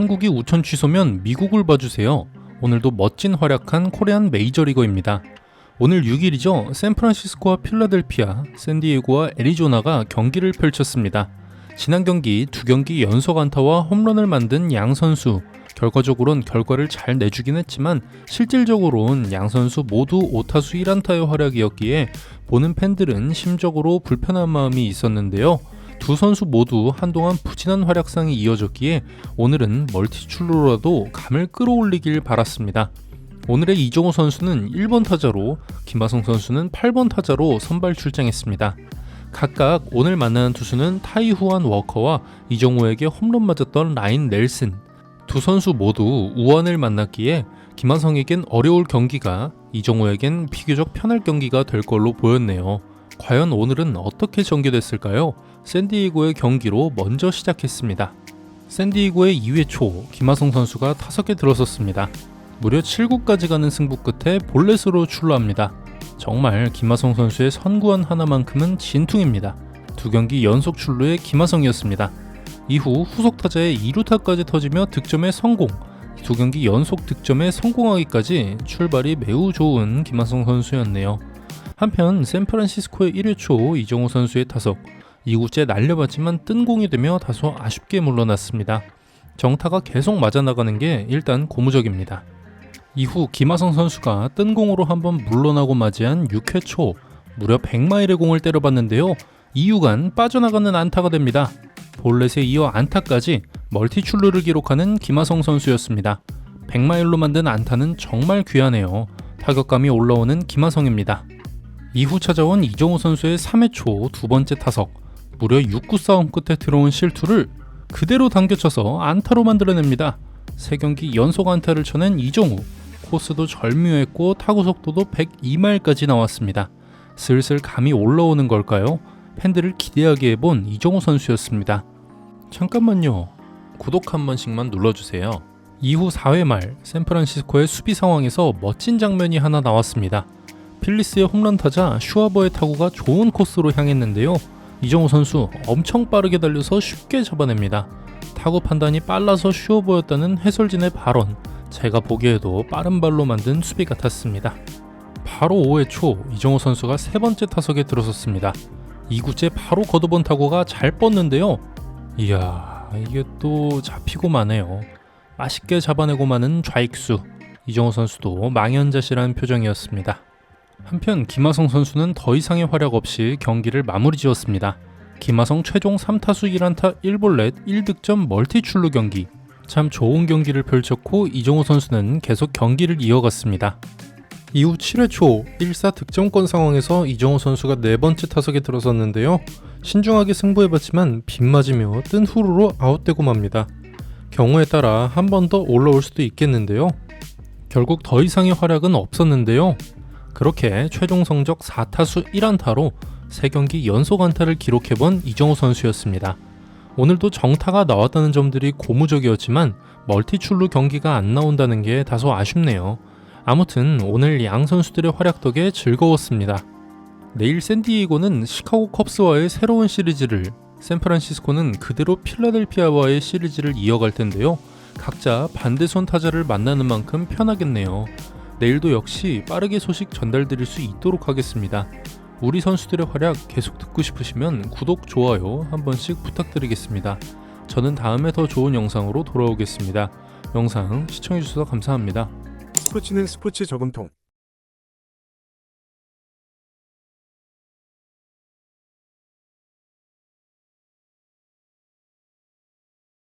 한국이 우천 취소면 미국을 봐주세요. 오늘도 멋진 활약한 코리안 메이저리거입니다. 오늘 6일이죠. 샌프란시스코와 필라델피아, 샌디에고와 애리조나가 경기를 펼쳤습니다. 지난 경기 두 경기 연속 안타와 홈런을 만든 양 선수. 결과적으로는 결과를 잘 내주긴 했지만 실질적으로는 양 선수 모두 5타수 1안타의 활약이었기에 보는 팬들은 심적으로 불편한 마음이 있었는데요. 두 선수 모두 한동안 부진한 활약상이 이어졌기에 오늘은 멀티출루라도 감을 끌어올리길 바랐습니다. 오늘의 이정호 선수는 1번 타자로, 김하성 선수는 8번 타자로 선발 출장했습니다. 각각 오늘 만나는 투수는 타이후안 워커와 이정호에게 홈런 맞았던 라인 넬슨. 두 선수 모두 우완을 만났기에 김하성에겐 어려울 경기가 이정호에겐 비교적 편할 경기가 될 걸로 보였네요. 과연 오늘은 어떻게 전개됐을까요? 샌디에고의 경기로 먼저 시작했습니다. 샌디에고의 2회 초 김하성 선수가 타석에 들어섰습니다. 무려 7구까지 가는 승부 끝에 볼넷으로 출루합니다. 정말 김하성 선수의 선구안 하나만큼은 진퉁입니다. 두 경기 연속 출루의 김하성이었습니다. 이후 후속 타자의 2루타까지 터지며 득점에 성공. 두 경기 연속 득점에 성공하기까지 출발이 매우 좋은 김하성 선수였네요. 한편 샌프란시스코의 1회 초 이정호 선수의 타석 2구째 날려봤지만 뜬 공이 되며 다소 아쉽게 물러났습니다. 정타가 계속 맞아나가는 게 일단 고무적입니다. 이후 김하성 선수가 뜬 공으로 한번 물러나고 맞이한 6회 초 무려 100마일의 공을 때려봤는데요. 이유간 빠져나가는 안타가 됩니다. 볼넷에 이어 안타까지 멀티출루를 기록하는 김하성 선수였습니다. 100마일로 만든 안타는 정말 귀하네요. 타격감이 올라오는 김하성입니다. 이후 찾아온 이정우 선수의 3회 초 두 번째 타석 무려 6구 싸움 끝에 들어온 실투를 그대로 당겨쳐서 안타로 만들어냅니다. 세 경기 연속 안타를 쳐낸 이정우 코스도 절묘했고 타구 속도도 102마일까지 나왔습니다. 슬슬 감이 올라오는 걸까요? 팬들을 기대하게 해본 이정우 선수였습니다. 잠깐만요. 구독 한 번씩만 눌러주세요. 이후 4회 말 샌프란시스코의 수비 상황에서 멋진 장면이 하나 나왔습니다. 필리스의 홈런 타자 슈아버의 타구가 좋은 코스로 향했는데요. 이정우 선수 엄청 빠르게 달려서 쉽게 잡아냅니다. 타구 판단이 빨라서 쉬워 보였다는 해설진의 발언. 제가 보기에도 빠른 발로 만든 수비 같았습니다. 바로 5회 초 이정우 선수가 세 번째 타석에 들어섰습니다. 2구째 바로 걷어본 타구가 잘 뻗는데요. 이야 이게 또 잡히고 마네요. 맛있게 잡아내고 마는 좌익수. 이정우 선수도 망연자실한 표정이었습니다. 한편 김하성 선수는 더 이상의 활약 없이 경기를 마무리 지었습니다. 김하성 최종 3타수 1안타 1볼넷 1득점 멀티출루 경기. 참 좋은 경기를 펼쳤고 이정호 선수는 계속 경기를 이어갔습니다. 이후 7회 초 1사 득점권 상황에서 이정호 선수가 네 번째 타석에 들어섰는데요. 신중하게 승부해봤지만 빗 맞으며 뜬 후루로 아웃되고 맙니다. 경우에 따라 한 번 더 올라올 수도 있겠는데요. 결국 더 이상의 활약은 없었는데요. 그렇게 최종 성적 4타수 1안타로 3경기 연속 안타를 기록해본 이정우 선수였습니다. 오늘도 정타가 나왔다는 점들이 고무적이었지만 멀티출루 경기가 안 나온다는 게 다소 아쉽네요. 아무튼 오늘 양 선수들의 활약 덕에 즐거웠습니다. 내일 샌디에이고는 시카고 컵스와의 새로운 시리즈를 샌프란시스코는 그대로 필라델피아와의 시리즈를 이어갈 텐데요. 각자 반대손 타자를 만나는 만큼 편하겠네요. 내일도 역시 빠르게 소식 전달드릴 수 있도록 하겠습니다. 우리 선수들의 활약 계속 듣고 싶으시면 구독, 좋아요 한 번씩 부탁드리겠습니다. 저는 다음에 더 좋은 영상으로 돌아오겠습니다. 영상 시청해주셔서 감사합니다. 스포츠는 스포츠 저금통